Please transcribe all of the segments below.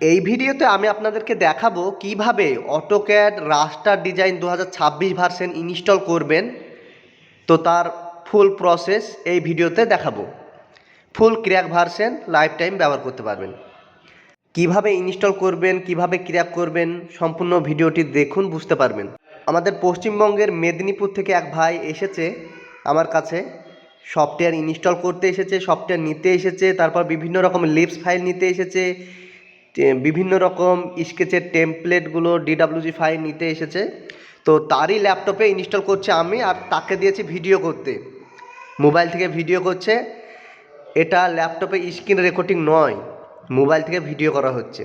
এই ভিডিওতে আমি আপনাদেরকে দেখাবো কীভাবে অটোক্যাড রাস্টার ডিজাইন দু হাজার ছাব্বিশ ভার্সন ইনস্টল করবেন। তো তার ফুল প্রসেস এই ভিডিওতে দেখাবো। Full crack version life time ব্যবহার করতে পারবেন। কীভাবে ইনস্টল করবেন, কীভাবে ক্র্যাক করবেন, সম্পূর্ণ ভিডিওটি দেখুন, বুঝতে পারবেন। আমাদের পশ্চিমবঙ্গের মেদিনীপুর থেকে এক ভাই এসেছে আমার কাছে। সফটওয়্যার ইনস্টল করতে এসেছে, সফটওয়্যার নিতে এসেছে, তারপর বিভিন্ন রকম লিপস ফাইল নিতে এসেছে বিভিন্ন রকম স্কেচের টেমপ্লেটগুলো ডিডাব্লিউজি ফাইল নিতে এসেছে। তো তারই ল্যাপটপে ইনস্টল করছে আমি আর তাকে দিয়েছি ভিডিও করতে। মোবাইল থেকে ভিডিও করছে। এটা ল্যাপটপে স্ক্রিন রেকর্ডিং নয়, মোবাইল থেকে ভিডিও করা হচ্ছে।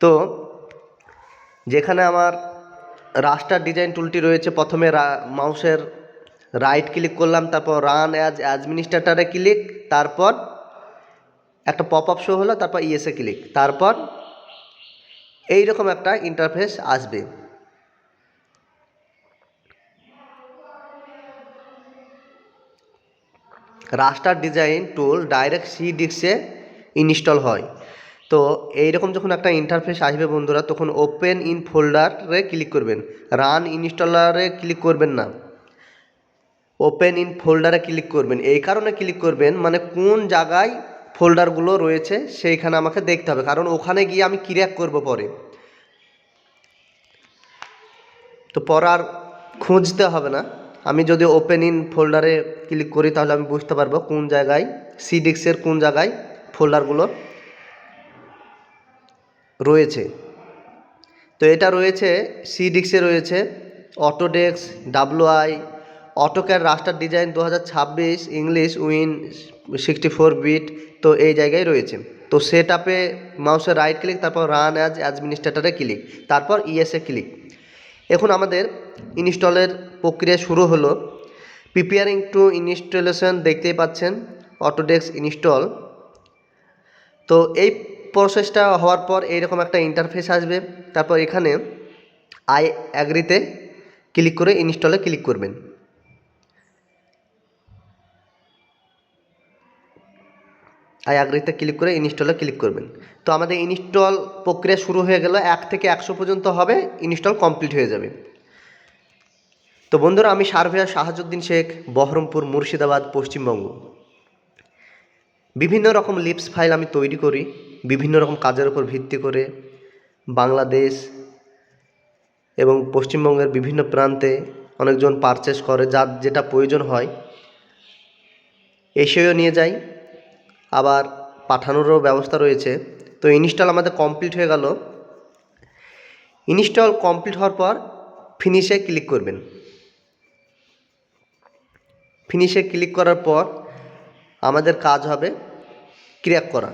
তো যেখানে আমার রাস্টার ডিজাইন টুলটি রয়েছে, প্রথমে মাউসের রাইট ক্লিক করলাম, তারপর রান অ্যাজ অ্যাডমিনিস্ট্রেটারে ক্লিক তারপর একটা পপ আপ শো হলো, তারপর ইএসএ ক্লিক তারপর এই রকম একটা ইন্টারফেস আসবে। Raster design tool direct C ডিস্কে install হয়। তো এইরকম যখন একটা ইন্টারফেস আসবে বন্ধুরা, তখন ওপেন ইন ফোল্ডারে ক্লিক করবেন। রান ইনস্টলারে ক্লিক করবেন না। ওপেন ইন ফোল্ডারে ক্লিক করবেন। এই কারণে ক্লিক করবেন মানে কোন জায়গায় ফোল্ডারগুলো রয়েছে, সেইখানে আমাকে দেখতে হবে। কারণ ওখানে গিয়ে আমি ক্রিয়াক করব পরে? তো পর আর খুঁজতে হবে না। আমি যদি ওপেন ইন ফোল্ডারে ক্লিক করি, তাহলে আমি বুঝতে পারব কোন জায়গায় সি কোন জায়গায় ফোল্ডারগুলো রয়েছে। তো এটা রয়েছে সি রয়েছে অটোডেক্স ডাব্লুআই অটোক্যাড রাস্টার ডিজাইন দু হাজার ছাব্বিশ English Win sixty four bit তো এই জায়গায় রয়েছে। তো সেট আপে মাউসের রাইট ক্লিক তারপর রান অ্যাজ অ্যাডমিনিস্ট্রেটারে ক্লিক তারপর ইএসএ ক্লিক এখন আমাদের ইনস্টলের প্রক্রিয়া শুরু হলো। প্রিপেয়ারিং টু ইনস্টলেশন দেখতেই পাচ্ছেন অটোডেক্স ইনস্টল তো এই প্রসেসটা হওয়ার পর এইরকম একটা ইন্টারফেস আসবে। তারপর এখানে আই অ্যাগ্রিতে ক্লিক করে ইনস্টলে ক্লিক করবেন। আই অ্যাগ্রিতে ক্লিক করে ইনস্টলে ক্লিক করবেন। তো আমাদের ইনস্টল প্রক্রিয়া শুরু হয়ে গেল, এক থেকে একশো পর্যন্ত হবে ইনস্টল কমপ্লিট হয়ে যাবে। তো বন্ধুরা, আমি সার্ভেয়ার শাহাজুদ্দিন শেখ, বহরমপুর, মুর্শিদাবাদ, পশ্চিমবঙ্গ। বিভিন্ন রকম লিপস ফাইল আমি তৈরি করি, বিভিন্ন রকম কাজের উপর ভিত্তি করে বাংলাদেশ এবং পশ্চিমবঙ্গের বিভিন্ন প্রান্তে অনেকজন পারচেস করে, যার যেটা প্রয়োজন হয়, এসেও নিয়ে যাই। আবার পাঠানোরও ব্যবস্থা রয়েছে। তো ইনস্টল আমাদের কমপ্লিট হয়ে গেল। ইনস্টল কমপ্লিট হওয়ার পর ফিনিশে ক্লিক করবেন। ফিনিশে ক্লিক করার পর আমাদের কাজ হবে ক্র্যাক করা।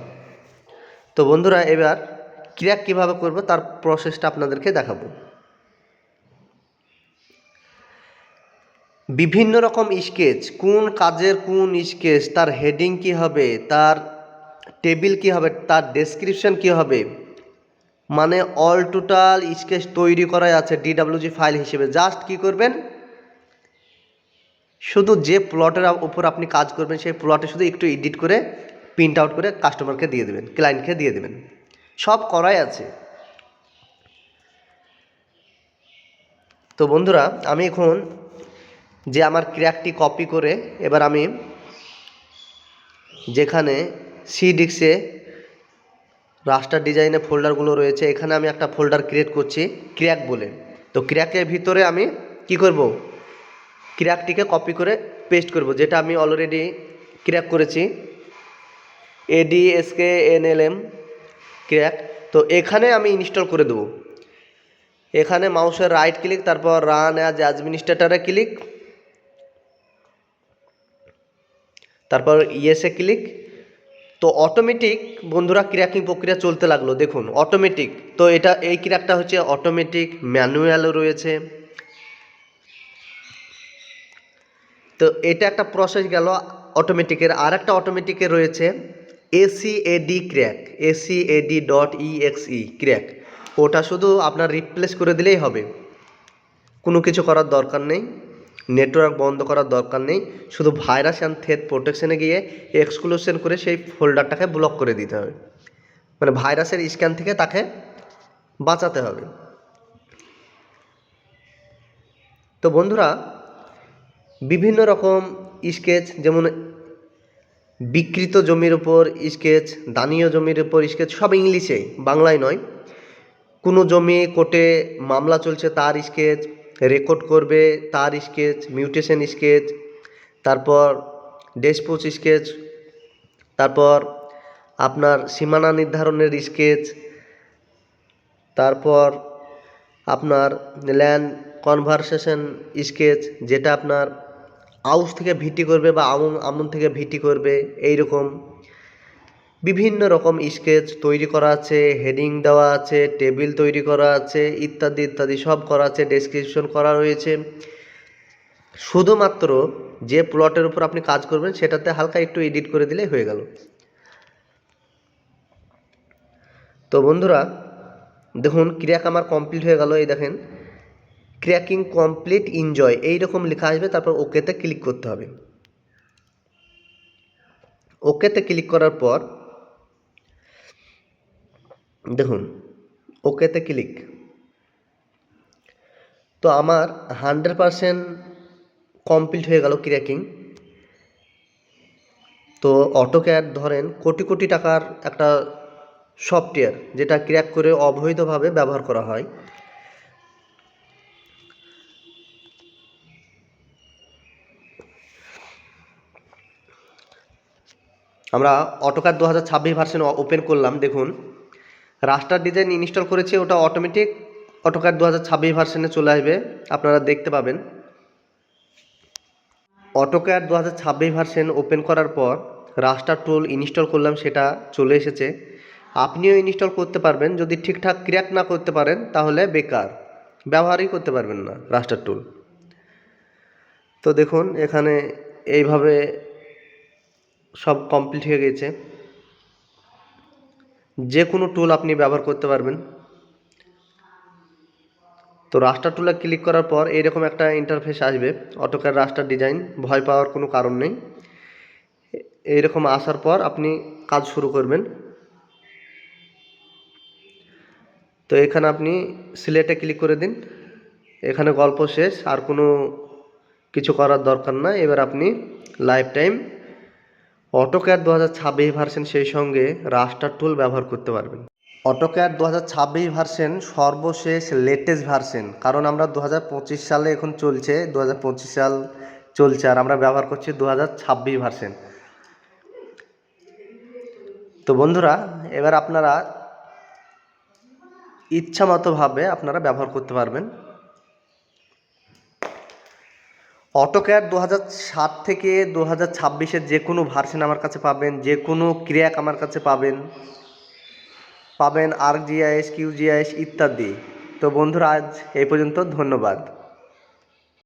তো বন্ধুরা, এবার ক্র্যাক কীভাবে করব তার প্রসেসটা আপনাদেরকে দেখাবো। বিভিন্ন রকম স্কেচ, কোন কাজের কোন স্কেচ, তার হেডিং কি হবে, তার টেবিল কি হবে, তার ডেসক্রিপশন কি হবে মানে অল টোটাল স্কেচ তৈরি করাই আছে ডিডাব্লিউজি ফাইল হিসেবে। জাস্ট কি করবেন? শুধু যে প্লটের উপর আপনি কাজ করবেন, সেই প্লটে শুধু একটু এডিট করে প্রিন্ট আউট করে কাস্টমারকে দিয়ে দেবেন ক্লায়েন্টকে দিয়ে দেবেন। সব করাই আছে। তো বন্ধুরা, আমি এখন যে আমার ক্র্যাকটি কপি করে এবার আমি যেখানে সি ডিক্সে রাস্টার ডিজাইনে ফোল্ডারগুলো রয়েছে, এখানে আমি একটা ফোল্ডার ক্রিয়েট করছি, ক্র্যাক বলে। তো ক্র্যাকের ভিতরে আমি কি করব? ক্র্যাকটিকে কপি করে পেস্ট করব, যেটা আমি অলরেডি ক্র্যাক করেছি। AD SK NLM crack. তো এখানে আমি ইনস্টল করে দেবো। এখানে মাউসের রাইট ক্লিক, তারপর রান অ্যাজ অ্যাডমিনিস্ট্রেটারে ক্লিক। তারপর ইয়েসে ক্লিক তো অটোমেটিক বন্ধুরা ক্র্যাকিং প্রক্রিয়া চলতে লাগল। দেখুন অটোমেটিক তো এটা, এই ক্র্যাকটা হচ্ছে অটোমেটিক ম্যানুয়ালও রয়েছে। তো এটা একটা প্রসেস গেল অটোমেটিকের আর একটা অটোমেটিকের রয়েছে ACAD crack ACAD dot EXE crack ওটা শুধু আপনার রিপ্লেস করে দিলেই হবে। কোনো কিছু করার দরকার নেই। নেটওয়ার্ক বন্ধ করার দরকার নেই। শুধু ভাইরাস অ্যান্ড থ্রেড প্রোটেকশনে গিয়ে এক্সক্লুশন করে সেই ফোল্ডারটাকে ব্লক করে দিতে হবে। মানে ভাইরাসের স্ক্যান থেকে তাকে বাঁচাতে হবে। তো বন্ধুরা, বিভিন্ন রকম স্কেচ যেমন বিকৃত জমির উপর স্কেচ দানীয় জমির উপর স্কেচ সব ইংলিশে, বাংলায় নয়। কোনো জমি কোর্টে মামলা চলছে তার স্কেচ রেকর্ড করবে তার স্কেচ মিউটেশন স্কেচ তারপর ডেসপোজ স্কেচ তারপর আপনার সীমানা নির্ধারণের স্কেচ তারপর আপনার ল্যান্ড কনভারসেশন স্কেচ যেটা আপনার আউস থেকে ভিটি করবে বা আমন আমন থেকে ভিটি করবে এই রকম বিভিন্ন রকম স্কেচ তৈরি করা আছে, হেডিং দেওয়া আছে, টেবিল তৈরি করা আছে, ইত্যাদি ইত্যাদি সব করা আছে ডেসক্রিপশন করা রয়েছে। শুধুমাত্র যে প্লটের উপর আপনি কাজ করবেন, সেটাতে হালকা একটু এডিট করে দিলেই হয়ে গেল। তো বন্ধুরা, দেখুন ক্র্যাক আমার কমপ্লিট হয়ে গেল, এই দেখেন। ক্র্যাকিং কমপ্লিট এনজয় এই রকম লেখা আসবে, তারপর ওকেতে ক্লিক করতে হবে। ওকেতে ক্লিক করার পর দেখুন, ওকেতে ক্লিক তো আমার হান্ড্রেড পারসেন্ট কমপ্লিট হয়ে গেল ক্র্যাকিং তো অটোক্যাড ধরেন কোটি কোটি টাকার একটা সফটওয়্যার যেটা ক্র্যাক করে অবৈধভাবে ব্যবহার করা হয়। আমরা অটোকার দু হাজার ছাব্বিশ ভার্সন ওপেন করলাম, দেখুন। রাস্টার ডিজাইন ইনস্টল করেছি, ওটা অটোমেটিক অটোকার দু হাজার ছাব্বিশ ভার্সনে চলে আসবে, আপনারা দেখতে পাবেন। অটোক্যাড দু হাজার ছাব্বিশ ভার্সন ওপেন করার পর রাস্টার টুল ইনস্টল করলাম, সেটা চলে এসেছে। আপনিও ইনস্টল করতে পারবেন, যদি ঠিকঠাক ক্র্যাক না করতে পারেন, তাহলে বেকার। ব্যবহারই করতে পারবেন না রাস্টার টুল তো দেখুন, এখানে এইভাবে সব কমপ্লিট হয়ে গেছে। যে কোনো টুল আপনি ব্যবহার করতে পারবেন। তো রাস্টার টুলে ক্লিক করার পর এইরকম একটা ইন্টারফেস আসবে অটোকার রাস্টার ডিজাইন ভয় পাওয়ার কোনো কারণ নেই। এইরকম আসার পর আপনি কাজ শুরু করবেন। তো এখানে আপনি সিলেটে ক্লিক করে দিন। এখানে গল্প শেষ, আর কোনো কিছু করার দরকার না। এবার আপনি লাইফ টাইম অটোক্যাড দু হাজার ছাব্বিশ ভার্সেন সেই সঙ্গে রাস্টার টুল ব্যবহার করতে পারবেন। অটোক্যাড দু হাজার ছাব্বিশ ভার্সেন সর্বশেষ লেটেস্ট ভার্সেন, কারণ আমরা দু হাজার পঁচিশ সালে এখন চলছে দু হাজার পঁচিশ সাল চলছে, আর আমরা ব্যবহার করছি দু হাজার ছাব্বিশ ভার্সেন। তো বন্ধুরা, এবার আপনারা ইচ্ছা মতোভাবে আপনারা ব্যবহার করতে পারবেন। অটোক্যাড দু হাজার সাত থেকে দু হাজার ছাব্বিশের যে কোনো ভার্সন আমার কাছে পাবেন, যে কোনো ক্রিয়াক আমার কাছে পাবেন পাবেন আর জিআইএস কিউ জিআইএস ইত্যাদি। তো বন্ধুরা, আজ এই পর্যন্ত ধন্যবাদ।